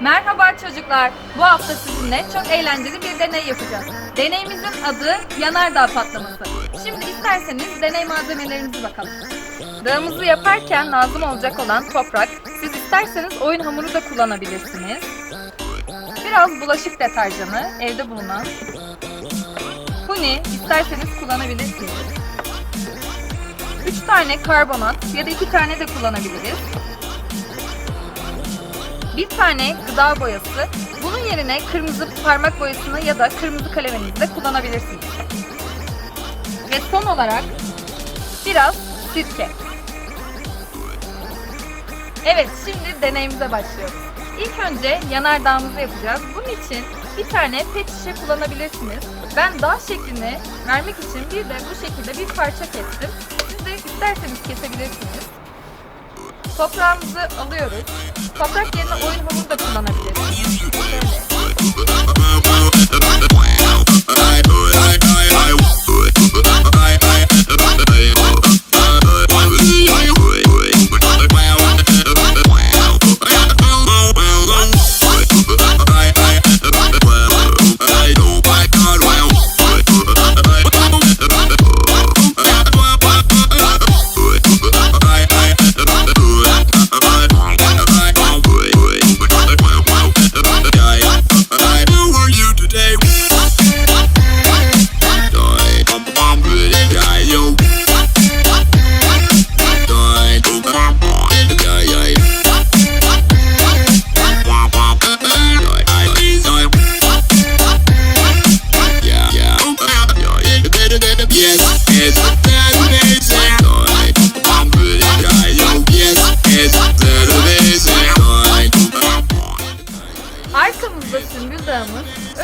Merhaba çocuklar. Bu hafta sizinle çok eğlenceli bir deney yapacağız. Deneyimizin adı yanardağ patlaması. Şimdi isterseniz deney malzemelerimize bakalım. Dağımızı yaparken lazım olacak olan toprak. Siz isterseniz oyun hamuru da kullanabilirsiniz. Biraz bulaşık deterjanı evde bulunan. Huni isterseniz kullanabilirsiniz. 3 tane karbonat ya da 2 tane de kullanabiliriz. Bir tane gıda boyası. Bunun yerine kırmızı parmak boyasını ya da kırmızı kaleminizi de kullanabilirsiniz. Ve son olarak biraz sirke. Evet, şimdi deneyimize başlıyoruz. İlk önce yanardağımızı yapacağız. Bunun için bir tane pet şişe kullanabilirsiniz. Ben dağ şeklini vermek için bir de bu şekilde bir parça kestim. Siz de isterseniz kesebilirsiniz. Toprağımızı alıyoruz. Toprak yerine oyun hamuru da kullanabiliriz. Şöyle.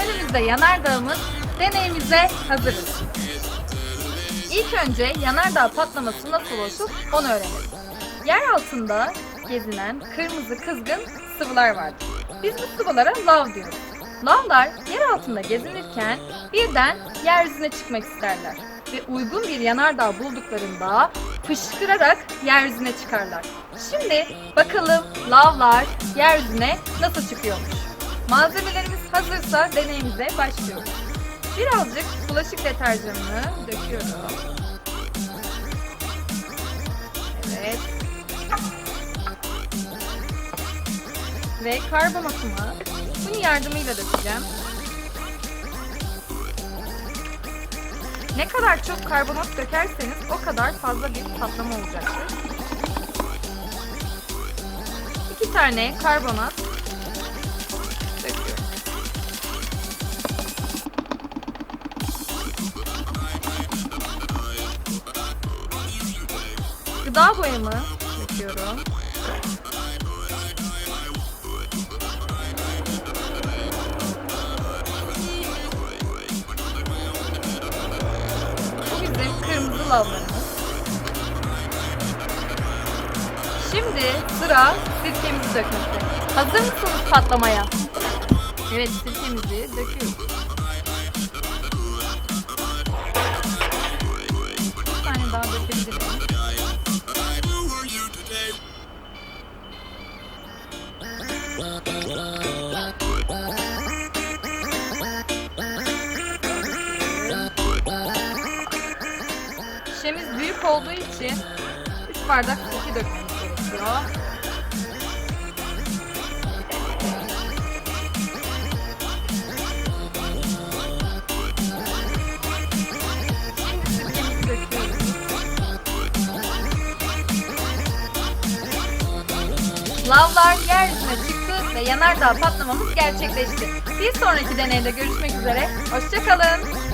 Önümüzde Yanardağımız, deneyimize hazırız. İlk önce yanardağ patlaması nasıl oluşur onu öğrenelim. Yer altında gezinen kırmızı kızgın sıvılar vardır. Biz bu sıvılara lav diyoruz. Lavlar yer altında gezinirken birden yeryüzüne çıkmak isterler ve uygun bir yanardağ bulduklarında fışkırarak yeryüzüne çıkarlar. Şimdi bakalım lavlar yeryüzüne nasıl çıkıyormuş. Malzemelerimiz hazırsa deneyimize başlıyoruz. Birazcık bulaşık deterjanını döküyorum. Evet. Ve karbonatımı bunun yardımıyla dökeceğim. Ne kadar çok karbonat dökerseniz o kadar fazla bir patlama olacaktır. İki tane karbonat Gıda boyamı döküyorum. Bu kırmızı lavlarımız. Şimdi sıra sirkemizi dökmekte. Hazır mısınız patlamaya? Evet sirkemizi döküyoruz. Şişemiz büyük olduğu için 3 bardak sirke dökmemiz gerekiyor. Lavlar çıktı ve yanardağ patlamamız gerçekleşti. Bir sonraki deneyde görüşmek üzere. Hoşçakalın.